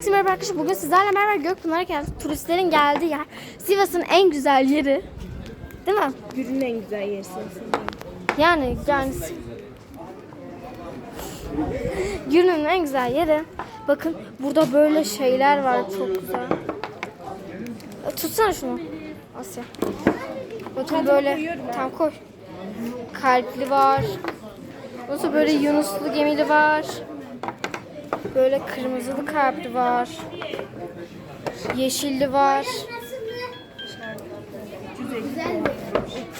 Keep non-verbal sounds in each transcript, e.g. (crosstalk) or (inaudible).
Herkese Merhaba arkadaşlar. Bugün sizlerle beraber Gökpınar'a geldik. Turistlerin geldiği yer. Sivas'ın en güzel yeri. Değil mi? Gülün en güzel yeri sensin. Yani yani Günün en güzel yeri. Bakın burada böyle şeyler var çok güzel. E, Tutsana şunu. Asya. Bakın böyle tam koy. Kalpli var. Nasıl böyle yunuslu gemili var. Böyle kırmızılı kalpli var. Yeşilli var.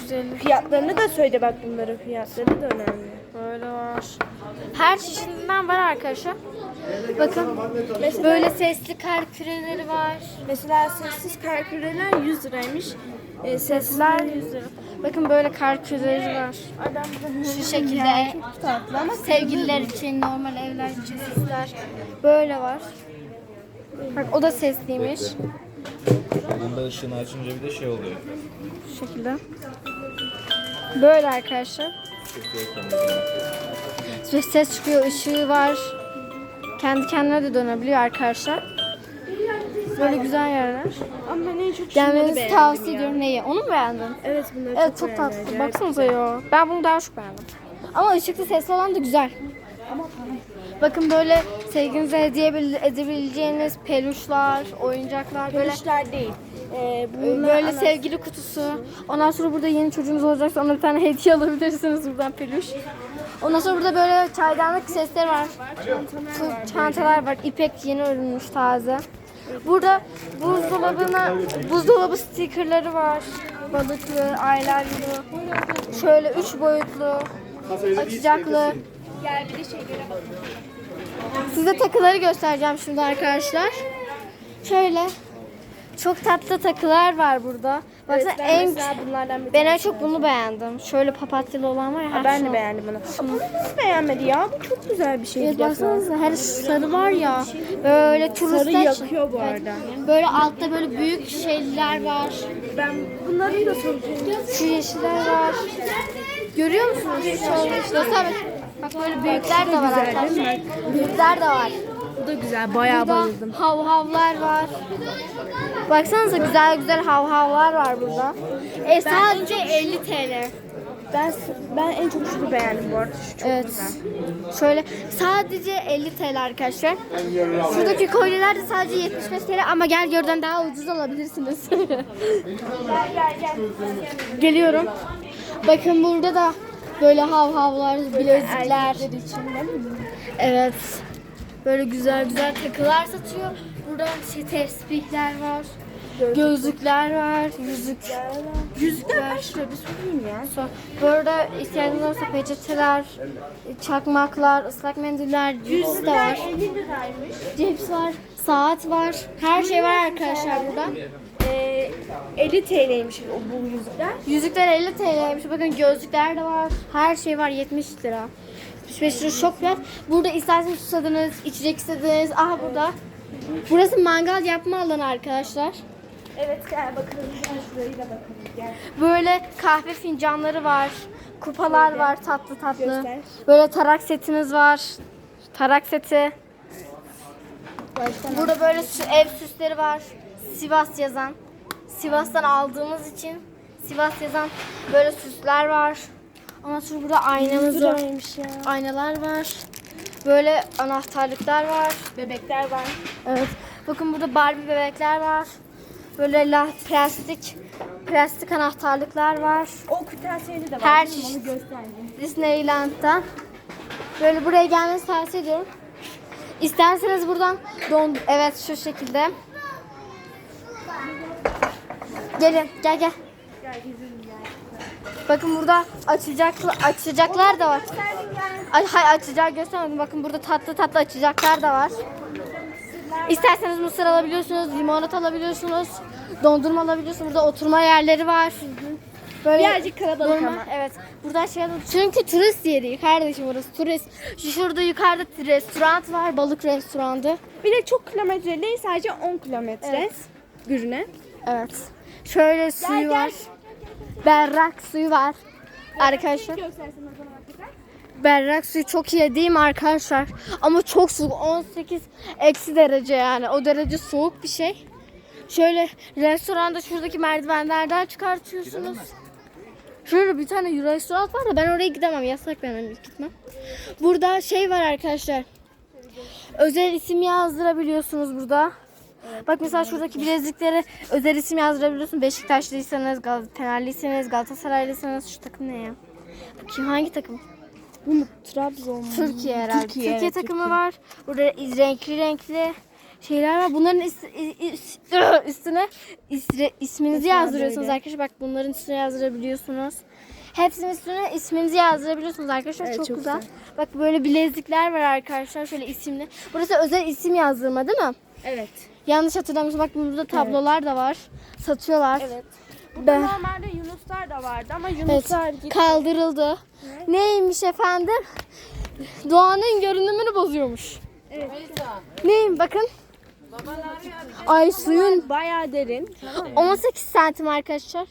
Güzel. Fiyatlarını da söyle bak bunların fiyatları da önemli. Böyle var. Her çeşidinden var arkadaşlar. Bakın böyle sesli kar küreleri var. Mesela sessiz kalküleler 100 liraymış. E, sesler 100 lira. Bakın böyle kar küreleri var. Şu şekilde sevgililer için, normal evler için sesler. Böyle var. Bak o da sesliymiş. Bunda ışığını açınca bir de şey oluyor. Şu şekilde. Böyle arkadaşlar. Ve ses çıkıyor, ışığı var. Kendi kendine de dönebiliyor arkadaşlar. Böyle güzel yerler. ama ben en çok şunları Gelmenizi tavsiye ediyorum. Neyi? Onu mu beğendin? Evet bunları Evet çok, çok beğendim. tatlı. Baksanıza ya. Ben bunu daha çok beğendim. Ama ışıklı sesli olan da güzel. Bakın böyle sevginize hediye edebil- edebileceğiniz peluşlar, oyuncaklar böyle Peluşlar değil. E, e, bunlar böyle ana- sevgili kutusu. Ondan sonra burada yeni çocuğunuz olacaksa ona bir tane (laughs) hediye alabilirsiniz buradan peluş. Ondan sonra burada böyle çaydanlık sesleri var. Çantalar, çantalar var. İpek yeni örülmüş taze. Burada buzdolabına buzdolabı stikerleri var. Balıklı, aylarlı. Şöyle üç boyutlu, açacaklı. Size takıları göstereceğim şimdi arkadaşlar. Şöyle çok tatlı takılar var burada. Baksana Ben en bunlardan bir ben en çok bunu beğendim. Şöyle papatyalı olan var ya. her ben şey de o. beğendim bunu. Bunu nasıl beğenmedi ya? Bu çok güzel bir şey. Evet baksanıza her sarı var ya. Böyle turistler. Sarı yakıyor bu arada. Böyle altta böyle büyük şeyler var. Ben bunları da soracağım. Şu yeşiller var. Görüyor musunuz? Şöyle göster. Bak böyle büyükler de var arkadaşlar. Büyükler de var. Da güzel. Bayağı Burada bayıldım. hav havlar var. Baksanıza güzel güzel hav havlar var burada. E sadece 50 TL. Ben ben en çok şunu beğendim bu arada. Şu çok Evet. güzel. Şöyle sadece 50 TL arkadaşlar. Şuradaki kolyeler de sadece 75 TL ama gel görden daha ucuz alabilirsiniz. (laughs) Geliyorum. Bakın burada da böyle hav havlar, bilezikler. Evet. Böyle güzel güzel takılar satıyor. Burada şey tespihler var. Gözlükler var, yüzük. Yüzükler kaç lira bir sorayım ya. So- Burada ihtiyacınız olursa peçeteler, çakmaklar, ıslak mendiller, cips de var. 50 liraymış. Cips var, saat var. Her şey var arkadaşlar burada. Ee, 50 TL'ymiş o bu yüzükler. Yüzükler 50 TL'ymiş. Bakın gözlükler de var. Her şey var 70 lira. 75 lira çok fiyat. Burada isterseniz susadınız, içecek istediniz. Aha burada. Burası mangal yapma alanı arkadaşlar. Evet gel bakalım. Gel şurayı da bakalım. Gel. Böyle kahve fincanları var. Kupalar var tatlı tatlı. Göster. Böyle tarak setiniz var. Tarak seti. Burada böyle sü- ev süsleri var. Sivas yazan. Sivas'tan aldığımız için Sivas yazan böyle süsler var. Ondan sonra burada aynamız var. Ya. Aynalar var. Böyle anahtarlıklar var. Bebekler var. Evet. Bakın burada Barbie bebekler var. Böyle la plastik plastik anahtarlıklar var. O kırtasiyeli de var. Her değil mi? Onu gösterdim. Disneyland'dan. Böyle buraya gelmenizi tavsiye ediyorum. İsterseniz buradan don evet şu şekilde. Gelin gel gel. Bakın burada açacak açacaklar da var. Ay, hay açacağı göstermedim. Bakın burada tatlı tatlı açacaklar da var. İsterseniz mısır alabiliyorsunuz, limonat alabiliyorsunuz, dondurma alabiliyorsunuz. Burada oturma yerleri var. Böyle Birazcık kalabalık normal- ama. Evet. Burada şey çünkü turist yeri kardeşim burası turist. Şu şurada yukarıda restoran var, balık restoranı. Bir de çok kilometre değil sadece 10 kilometre. Evet. Gürüne. Evet. Şöyle suyu gel. var. Berrak suyu var. Arkadaşlar. Berrak suyu çok iyi değil mi arkadaşlar? Ama çok soğuk. 18 eksi derece yani. O derece soğuk bir şey. Şöyle restoranda şuradaki merdivenlerden çıkartıyorsunuz. Şöyle bir tane restoran var da ben oraya gidemem. Yasak benim gitmem. Burada şey var arkadaşlar. Özel isim yazdırabiliyorsunuz burada. Bak mesela şuradaki bilezikleri özel isim yazdırabiliyorsun. Beşiktaşlıysanız, Gal Fenerliyseniz, Galatasaraylıysanız şu takım ne ya? Bakayım hangi takım? Bu mu? Trabzon mu? Türkiye herhalde. Türkiye, Türkiye, evet, takımı Türkiye. var. Burada renkli renkli şeyler var. Bunların is- is- is- (laughs) üstüne isre- isminizi Mesela yazdırıyorsunuz böyle. arkadaşlar. Bak bunların üstüne yazdırabiliyorsunuz. Hepsinin üstüne isminizi yazdırabiliyorsunuz arkadaşlar. Evet, çok, çok güzel. güzel. Bak böyle bilezikler var arkadaşlar. Şöyle isimli. Burası özel isim yazdırma değil mi? Evet. Yanlış hatırlamıyorsam bak burada tablolar da var. Satıyorlar. Evet. Burada Ben- normalde Yunuslar da vardı ama Evet, Yunuslar gitti. kaldırıldı. Neymiş efendim? Doğanın görünümünü bozuyormuş. Evet. Neyim bakın. Ay suyun Bayağı derin. 18 santim arkadaşlar.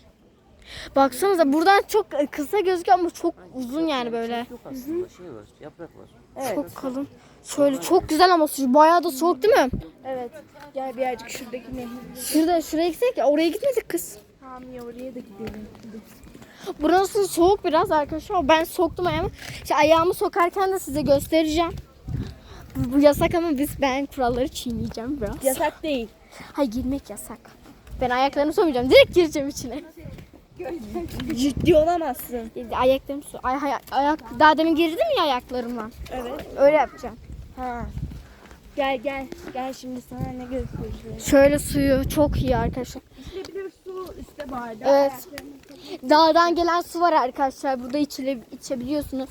Baksanıza buradan çok kısa gözüküyor ama çok uzun yani böyle. Yok aslında şey var, yaprak var. Çok kalın. Şöyle çok güzel ama su bayağı da soğuk değil mi? Evet. Gel birazcık şuradaki nehir. Şurada şuraya gitsek ya oraya gitmedik kız. Tamam ya oraya da gidelim. Burası soğuk biraz arkadaşlar. Ben soktum ayağımı. İşte ayağımı sokarken de size göstereceğim. Bu, bu yasak ama biz ben kuralları çiğneyeceğim biraz. Yasak değil. Hayır girmek yasak. Ben ayaklarımı soymayacağım. Direkt gireceğim içine. Ciddi olamazsın. Ayaklarımı so ay, ay- ayak daha demin girdim ya ayaklarımla. Evet. Öyle yapacağım. Ha. Gel gel. Gel şimdi sana ne göstereceğim. Şöyle suyu çok iyi arkadaşlar. İşte bir de su üstte bardak. Evet. Dağdan gelen su var arkadaşlar. Burada içile, içebiliyorsunuz.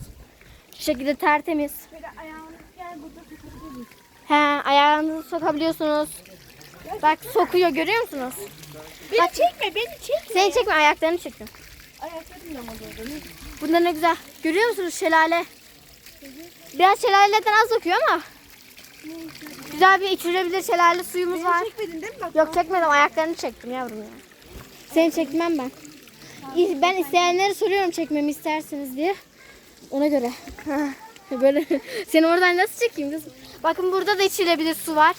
Şu şekilde tertemiz. Şöyle ayağını gel burada. He, ayağınızı sokabiliyorsunuz. Bak sokuyor görüyor musunuz? Beni çekme beni çekme. Seni çekme ayaklarını. Ayaklarımla mı böyle? Bunda ne güzel. Görüyor musunuz şelale? Biraz şelaleden az akıyor ama. Güzel bir içilebilir şelale suyumuz var. Çekmedin değil mi? Bak. Yok çekmedim ayaklarını çektim yavrum ya. Seni çekmem ben. İ- Ben isteyenlere soruyorum çekmemi isterseniz diye. Ona göre. Böyle (laughs) seni oradan nasıl çekeyim kızım? Bakın burada da içilebilir su var.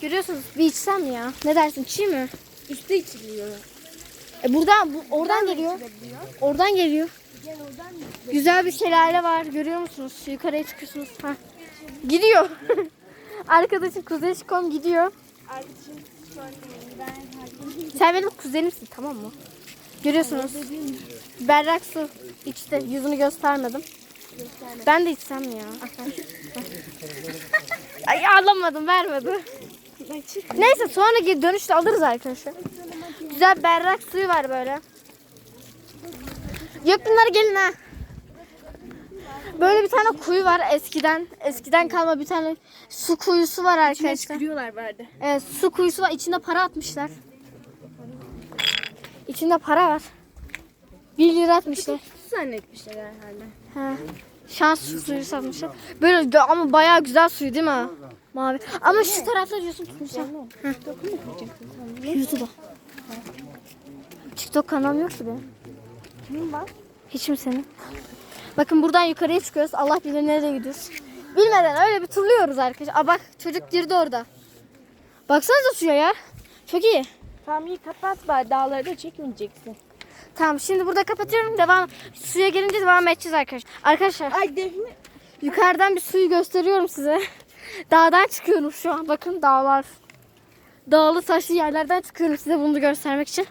Görüyorsunuz. Bir içsem ya? Ne dersin? Çiğ mi? Üstte içiliyor. E buradan bu, oradan geliyor. Oradan geliyor. Güzel bir şelale var. Görüyor musunuz? Yukarıya çıkıyorsunuz. Ha. Gidiyor. (laughs) Arkadaşım Kuzey Şikom gidiyor. Sen benim kuzenimsin tamam mı? Görüyorsunuz. Berrak su içti. Yüzünü göstermedim. Ben de içsem ya? (laughs) Ay alamadım vermedi. Neyse sonra geri dönüşte alırız arkadaşlar. Güzel berrak suyu var böyle. Yok bunlar gelin ha. Böyle bir tane kuyu var eskiden. Eskiden kalma bir tane su kuyusu var arkadaşlar. Çıkıyorlar verdi. Evet su kuyusu var. İçinde para atmışlar. İçinde para var. 1 lira atmışlar. Su zannetmişler herhalde. Ha. Şans suyu satmışlar. Böyle ama bayağı güzel suyu değil mi? Mavi. Ama şu tarafta diyorsun tutmuşlar. YouTube'a. TikTok kanalım yok ki benim. Kimin var? Hiç mi senin? Bakın buradan yukarıya çıkıyoruz. Allah bilir nereye gidiyoruz. Bilmeden öyle bir turluyoruz arkadaşlar. Aa bak çocuk girdi orada. Baksanıza suya ya. Çok iyi. Tamam iyi kapat bari dağları da çekmeyeceksin. Tamam şimdi burada kapatıyorum. Devam suya gelince devam edeceğiz arkadaşlar. Arkadaşlar Ay Defne. yukarıdan bir suyu gösteriyorum size. Dağdan çıkıyorum şu an. Bakın dağlar. Dağlı taşlı yerlerden çıkıyorum size bunu göstermek için.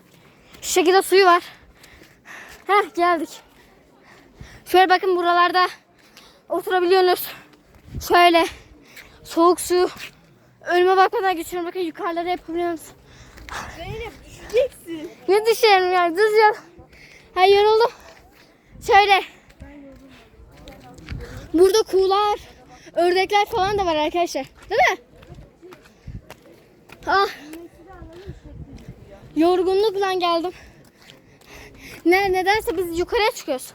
Şu şekilde suyu var. Heh geldik. Şöyle bakın buralarda oturabiliyorsunuz. Şöyle soğuk suyu önüme bakmadan geçiyorum. Bakın yukarılara yapabiliyorsunuz. Zeynep düşeceksin. Ne düşerim ya düz yol. Ha yoruldum. Şöyle. Burada kuğular, ördekler falan da var arkadaşlar. Değil mi? Ah. Yorgunlukla geldim. Ne nedense biz yukarıya çıkıyoruz.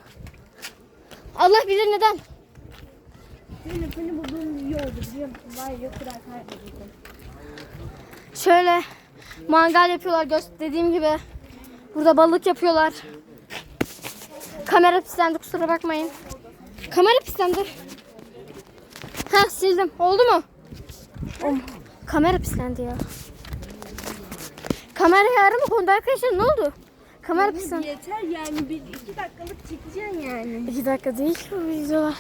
Allah bilir neden. Zeynep seni bulduğum iyi oldu biliyor musun? Var ya kırar kaybedildim. Şöyle mangal yapıyorlar dediğim gibi. Burada balık yapıyorlar. Kamera pislendi kusura bakmayın. Kamera pislendi. Ha sildim. Oldu mu? Olma. Kamera pislendi ya. Kamera yarı mı kondu arkadaşlar ne oldu? Kamera pislendi. Yeter yani bir iki dakikalık çekeceksin yani. İki dakika değil ki bu videolar.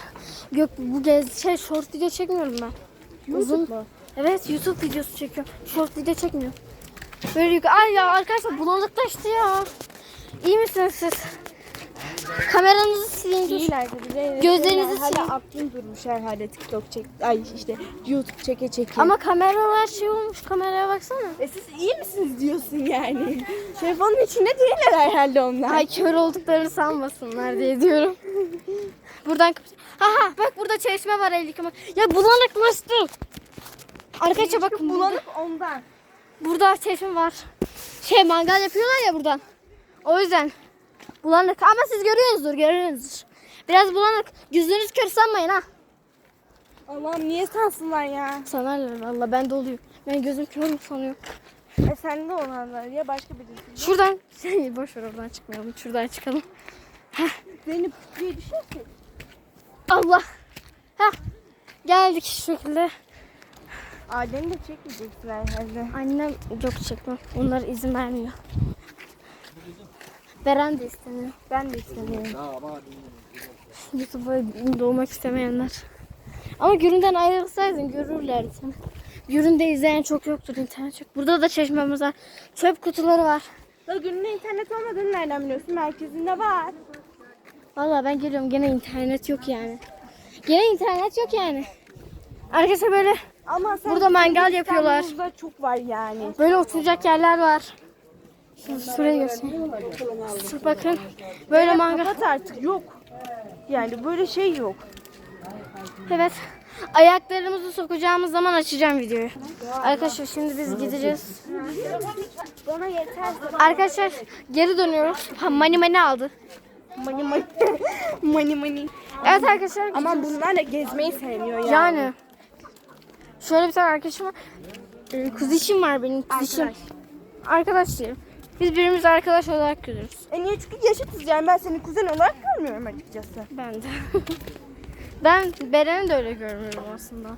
Yok bu gez şey short video çekmiyorum ben. Uzun. Evet YouTube videosu çekiyorum. Short video çekmiyorum. Böyle yük- Ay ya arkadaşlar bulanıklaştı ya. İyi misiniz siz? Kameranızı bize. Gözlerinizi silin. Hala aklım durmuş herhalde TikTok çek. Ay işte YouTube çeke çeke. Ama kameralar şey olmuş. Kameraya baksana. E siz iyi misiniz diyorsun yani. (laughs) Telefonun içinde değiller herhalde onlar. Ay kör olduklarını sanmasınlar diye diyorum. Buradan kapat. Aha bak burada çeşme var el yıkama. Ya bulanıklaştı. Arkadaşlar bakın burada, bulanık ondan. burada çeşme var. Şey mangal yapıyorlar ya buradan. O yüzden bulanık. Ama siz görüyorsunuzdur görüyorsunuzdur. Biraz bulanık. Gözünüz kör sanmayın ha. Allah'ım niye sansınlar ya? Sanarlar valla ben doluyum. Ben gözüm kör mü sanıyor. E sende olanlar ya başka birisi. Şuradan şey boş ver oradan çıkmayalım. Şuradan çıkalım. Zeynep diye düşersin. Allah. Heh. Geldik şu şekilde. Aileni de çekmeyeceksin herhalde. Annem yok çekmem. Onlar izin vermiyor. Beren de istemiyor. Ben de istemiyorum. YouTube'a doğmak istemeyenler. Ama Gürün'den ayrılsaydın görürlerdi seni. Gürün'de izleyen çok yoktur internet çok. Burada da çeşmemiz var. Çöp kutuları var. Ya günün internet olmadığını nereden biliyorsun? Merkezinde var. Vallahi ben geliyorum gene internet yok yani. Gene internet yok yani. Arkadaşlar böyle Ama sen Burada mangal yapıyorlar. İstanbul'da çok var yani. Böyle oturacak yerler var. Şu şuraya göstereyim. Şu bakın. Böyle mangal. Kapat artık yok. Yani böyle şey yok. Evet. Ayaklarımızı sokacağımız zaman açacağım videoyu. Arkadaşlar şimdi biz gideceğiz. Bana yeter. Arkadaşlar geri dönüyoruz. Ha, mani mani aldı. Mani mani. (laughs) mani mani. Evet arkadaşlar. Ama bunlar da gezmeyi sevmiyor yani. yani. Şöyle bir tane arkadaşım var. Ee, Kuzişim var benim kuzişim. Arkadaş. Arkadaş diyelim. Biz birbirimizi arkadaş olarak görüyoruz. E niye çünkü yaşıtız yani ben seni kuzen olarak görmüyorum açıkçası. Ben de. (laughs) ben Beren'i de öyle görmüyorum aslında.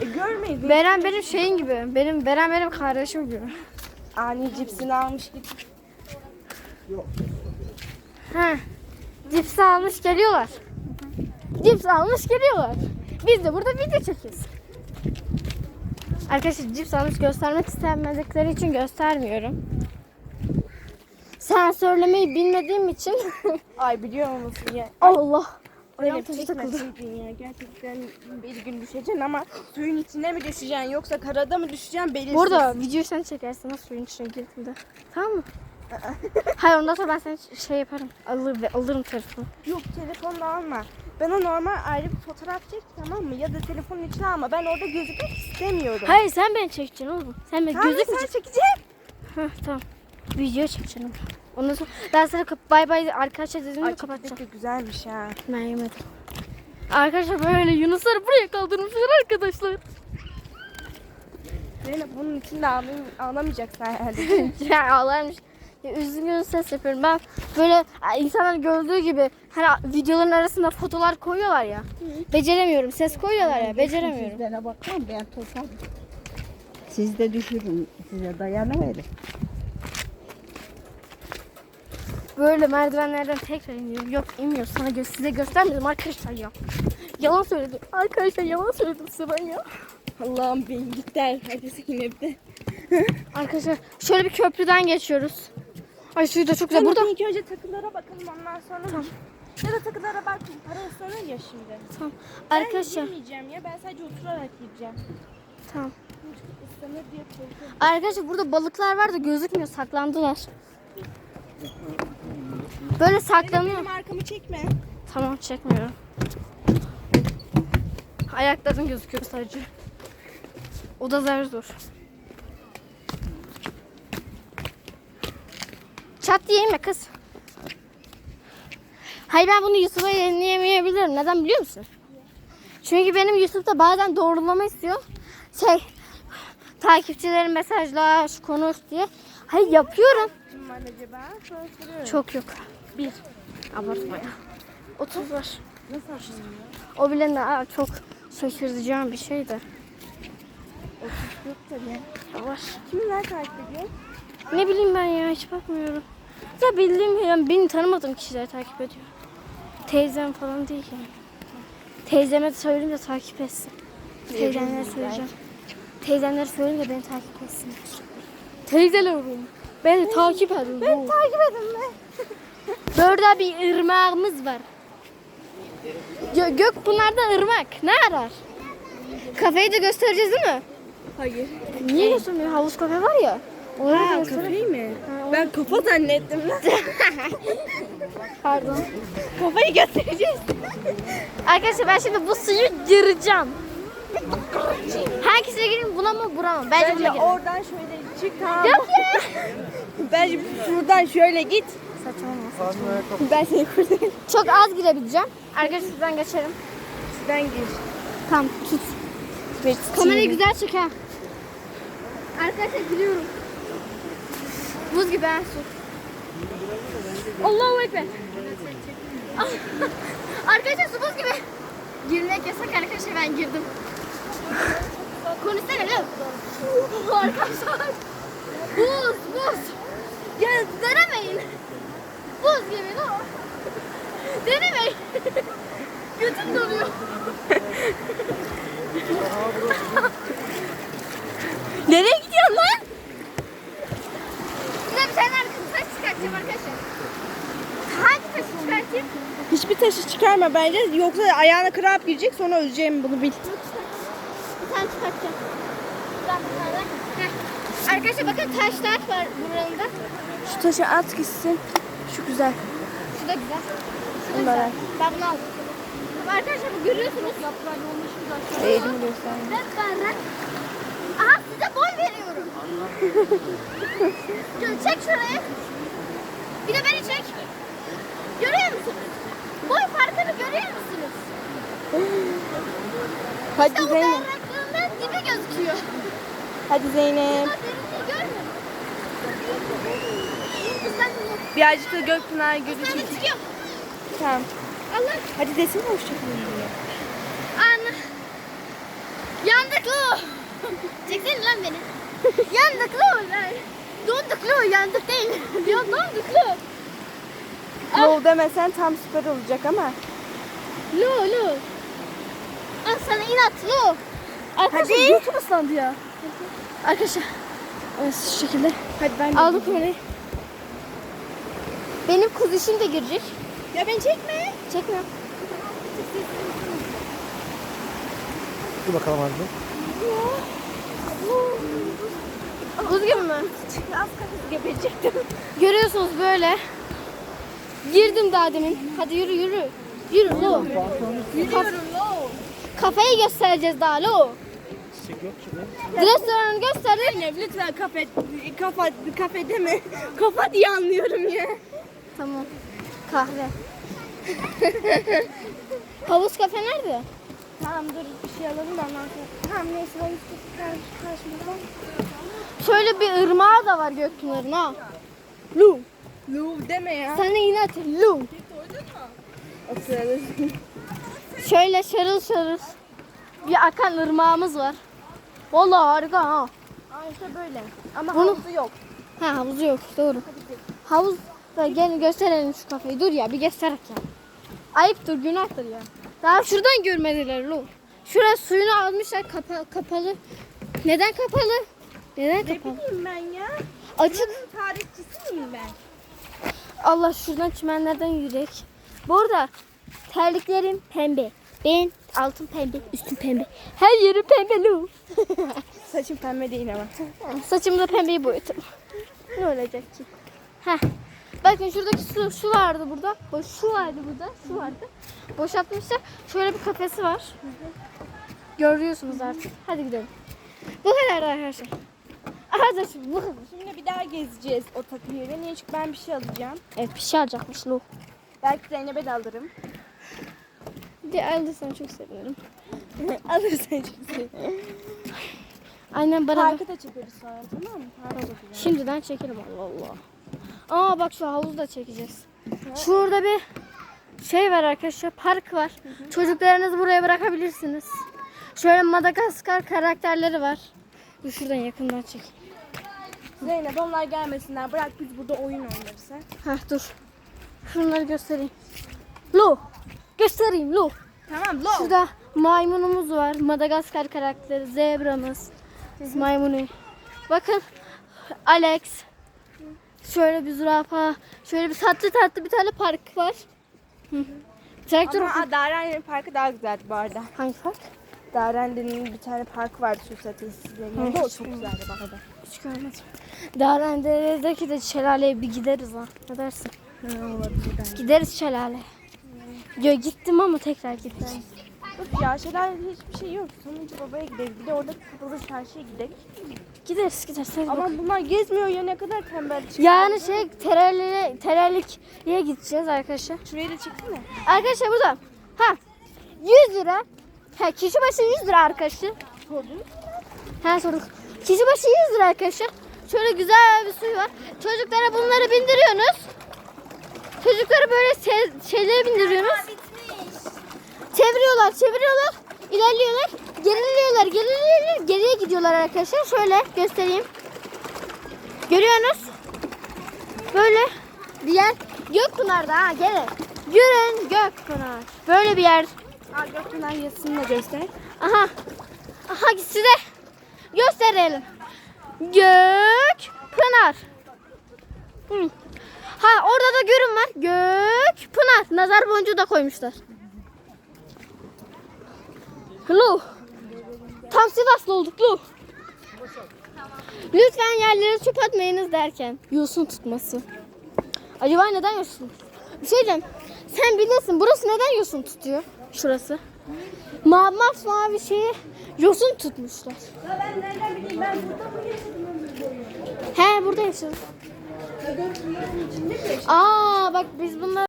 E görmeyiz. Beren benim şeyin gibi. Benim Beren benim kardeşim gibi. Ani cipsini almış git. He. Cips almış geliyorlar. Cips almış geliyorlar. Biz de burada video çekiyoruz. Arkadaşlar cips almış göstermek istemedikleri için göstermiyorum. Sensörlemeyi bilmediğim için (laughs) Ay biliyor musun ya? Allah. Ayağım Ayıp taşı takıldı. çekmeseydin ya. Gerçekten bir gün düşeceksin ama suyun içine mi düşeceksin yoksa karada mı düşeceksin belirsiz. Burada videoyu sen çekersin nasıl suyun içine girdiğinde. Tamam mı? (laughs) Hayır ondan sonra ben seni şey yaparım. Alır ve alırım telefonu. Yok telefonla alma. Bana normal ayrı bir fotoğraf çek tamam mı? Ya da telefonun içine alma. Ben orada gözükmek istemiyorum. Hayır sen beni çekeceksin oğlum. Sen beni Tamam, gözükmeyeceksin. sen çekeceksin. Heh, tamam. Video çekeceğim. Ondan sonra ben sana kap- bay bay arkadaşlar dediğimde Ay kapatacağım. çok güzelmiş ha. Ben yemedim. Arkadaşlar böyle yunusları buraya kaldırmışlar arkadaşlar. Zeynep bunun içinde ağlay- ağlamayacaksın herhalde. (laughs) ya ağlarmış. Ya üzgün ses yapıyorum. Ben böyle insanlar gördüğü gibi hani videoların arasında fotolar koyuyorlar ya. Beceremiyorum. Ses koyuyorlar ya. Beceremiyorum. Sizlere bakmam ben tutarım. Siz de düşürün. Size dayanıverin. Böyle merdivenlerden tekrar iniyorum. Yok inmiyor. Sana gö size göstermedim arkadaşlar ya. Yalan söyledim. Arkadaşlar yalan söyledim size ben ya. Allah'ım benim gitti hadi Zeynep'te. (laughs) Arkadaşlar şöyle bir köprüden geçiyoruz. Ay suyu da çok güzel. Burada ilk önce takılara bakalım ondan sonra. Tamam. Ya da takılara bakmayayım. Para ıslanır ya şimdi. tamam. Ben Arkadaşlar girmeyeceğim ya. Ben sadece oturarak gireceğim. tamam. Islanır diye korkuyorum. Arkadaşlar burada balıklar var da gözükmüyor. Saklandılar. Böyle saklanıyor. Benim arkamı çekme. Tamam çekmiyorum. Ayakların gözüküyor sadece. O da zar zor. Çat diyeyim mi kız? Hayır ben bunu YouTube'a yayınlayamayabilirim. Neden biliyor musun? Çünkü benim YouTube'da bazen doğrulama istiyor. Şey takipçilerin mesajla şu konuş diye. Hayır yapıyorum. Var acaba? Sonra soruyorum. Çok yok. Bir. Abartma ya. 30 var. Nasıl açtın? O bile ne aa, çok şaşırtacağım bir şey de. Yok tabii. Yavaş. Kimler takip ediyor? Ne bileyim ben ya hiç bakmıyorum. Ya bildiğim yani beni tanımadığım kişiler takip ediyor. Teyzem falan değil yani. Teyzeme de söyleyeyim de takip etsin. Teyzemlere söyleyeceğim. Teyzemlere söyleyeyim de beni takip etsin. Teyzelerim beni takip edin. Beni Takip edin be. (laughs) Burada bir ırmağımız var. Gö Gökpınar'da ırmak. Ne arar? Kafeyi de göstereceğiz değil mi? Hayır. Niye göstermiyor? Havuz kafe var ya. Ha gösterelim. kafayı mı? Ben kafa zannettim lan. (laughs) Pardon. Kafayı göstereceğiz. Arkadaşlar ben şimdi bu suyu gireceğim. Hangisine gireyim buna mı buna mı? Bence, Bence buna oradan şöyle çık tamam Yok ya. (laughs) Bence şuradan şöyle git. Saçmalama. Ben seni kurtarayım. Çok az girebileceğim. Arkadaşlar şuradan geçerim. Şuradan gir. Tamam tut. Kamerayı güzel çek ha. Arkadaşlar giriyorum. Buz gibi ha su. Allahu Ekber. (laughs) arkadaşlar su buz gibi. Girmek yasak arkadaşlar ben girdim. Konuşsana lan. Arkadaşlar. Buz buz. Ya denemeyin. Buz gibi lan. Denemeyin. Götüm doluyor. Nereye gidiyorsun lan? Size bir tane taş çıkartacağım arkadaşlar. Hangi taşı çıkartayım? Hiçbir taşı çıkarma bence yoksa ayağına kramp girecek sonra öleceğim bunu bil. Çıkartacağım. Arkadaşlar bakın taşlar var buralarında. Şu taşı at gitsin. Şu güzel. Şu da güzel. Şu da Bunlara. güzel. Ben bunu aldım. Arkadaşlar bu görüyorsunuz. Yaprağın olmuş güzel. Eğilimi göster. Hep ben Aha size boy veriyorum. (laughs) Çek şurayı. Bir de beni çek. Görüyor musunuz? Boy farkını görüyor musunuz? Hadi İşte berraklığından dibi gözüküyor. Hadi Zeynep. Birazcık da Gökpınar gözü sen de çek. çıkıyor. Tamam. Allah. Hadi desene hoşçakalın diye. Anne. Yandık lo. Çeksene lan beni. yandık lo. Donduk lo. Yandık değil. Ya donduk lo. Low demesen tam süper olacak ama. Lo lo. Al sana inat lo. Arkadaşlar Hadi. YouTube ıslandı ya. Arkadaşlar. Evet, şu şekilde. Hadi ben de. Aldık kamerayı. Benim kız işim de girecek. Ya beni çekme. Çekmiyorum. Dur bakalım. Buz gibi mi? Az kafası geberecektim. Görüyorsunuz böyle. Girdim daha demin. Hadi yürü yürü. Yürü lo. Yürüyorum lo. Kafayı göstereceğiz daha lo. Çiçek yok ki. Restoranı gösterdik. Zeynep lütfen kafe, kafa, kafe deme. (laughs) Kafa diye anlıyorum ya. Tamam. Kahve. (laughs) Havuz kafe nerede? Tamam dur bir şey alalım da ondan sonra. Tamam neyse ben üstte karşımda. Şöyle bir ırmağı da var Gökpınar'ın ha. Lu. Lu deme ya. Sen de inat. Lu. O sırada. Şöyle şarıl şarıl bir akan ırmağımız var. Vallahi harika ha. Aa işte böyle. Ama Bunu- havuzu yok. Ha havuzu yok doğru. Havuz da gel gösterelim şu kafayı. Dur ya bir gösterek ya. Ayıptır günahtır ya. Daha şuradan görmediler lo. Şuraya suyunu almışlar kapa- kapalı. Neden kapalı? Neden Ne kapalı? bileyim ben ya. Açık. Bunun tarihçisi miyim ben? Allah şuradan çimenlerden yürek. Bu arada terliklerim pembe. Ben altın pembe, üstüm pembe. Her yeri pembe lo. (laughs) Saçım pembe değil ama. (laughs) Saçımda pembeyi boyadım. Ne olacak ki? Heh. Bakın şuradaki su, şu vardı burada. Boş, şu vardı burada. Şu vardı. Boşaltmışlar. Şöyle bir kafesi var. Görüyorsunuz artık. Hadi gidelim. Bu kadar arkadaşlar. Arkadaşlar bu kadar. Şimdi bir daha gezeceğiz o takı yeri. Niye? Çünkü ben bir şey alacağım. Evet bir şey alacakmış Lu. Belki Zeynep'e de alırım. Bir aldıysan çok sevinirim. (laughs) Alırsan çok sevinirim. Annem bana Parkı da çekeriz sonra tamam mı? Parkı da şimdiden çekelim Allah Allah. Aa bak şu havuzu da çekeceğiz. Şurada bir şey var arkadaşlar park var. Çocuklarınızı buraya bırakabilirsiniz. Şöyle Madagaskar karakterleri var. Dur şuradan yakından çek. Zeynep onlar gelmesinler. Bırak biz burada oyun oynarız ha. Heh dur. Şunları göstereyim. Lo. Göstereyim lo. Tamam lo. Şurada maymunumuz var. Madagaskar karakteri. Zebramız. Maymunu. Bakın Alex. Şöyle bir zürafa. Şöyle bir tatlı tatlı bir tane park var. Traktör Ama Daren'in parkı daha güzeldi bu arada. hangi park? Daren'in bir tane parkı vardı su yanında. O çok güzeldi bu arada. Hiç görmedim. Darendere'deki de şelaleye bir gideriz ha. Ne dersin? Gideriz şelale. Yo gittim ama tekrar gideceğim. Yok ya şelalede hiçbir şey yok. Sonuncu babaya gideriz. Bir de orada kapalı çarşıya gidelim. Gideriz gideriz. Hadi Ama bakalım. bunlar gezmiyor ya ne kadar tembel çıktı. Yani şey tererliğe, tererlikliğe gideceğiz arkadaşlar. Şuraya da çıksana. Arkadaşlar burada. Ha 100 lira. Ha kişi başı 100 lira arkadaşlar. Sordun. Ha sorduk. Kişi başı 100 lira arkadaşlar. Şöyle güzel bir suyu var. Çocuklara bunları bindiriyorsunuz. Çocukları böyle se- şeylere bindiriyorsunuz. Çeviriyorlar, çeviriyorlar. ilerliyorlar. Geriliyorlar, geriliyorlar. Geriye gidiyorlar arkadaşlar. Şöyle göstereyim. Görüyorsunuz. Böyle bir yer. Gökpınar'da ha gelin. Yürün Gökpınar. Böyle bir yer. Aa Gökpınar yazısını da göster. Aha. Aha size gösterelim. Gök Pınar. Hı. Ha orada da görün var. Gök Pınar. Nazar boncuğu da koymuşlar. Lu. Tam Sivaslı olduk Lu. Lütfen yerlere çöp atmayınız derken. Yosun tutması. Acaba neden yosun? Bir şey diyeceğim. Sen bilirsin burası neden yosun tutuyor? Şurası. Mavi mavi şeyi yosun tutmuşlar. Ya ben nereden bileyim ben burada mı yaşadım? He burada yaşadım? Aa bak biz bunu